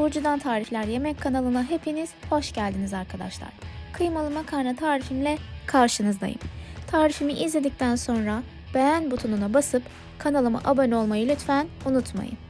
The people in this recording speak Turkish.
Burcu'dan Tarifler Yemek kanalına hepiniz hoş geldiniz arkadaşlar. Kıymalı makarna tarifimle karşınızdayım. Tarifimi izledikten sonra beğen butonuna basıp kanalıma abone olmayı lütfen unutmayın.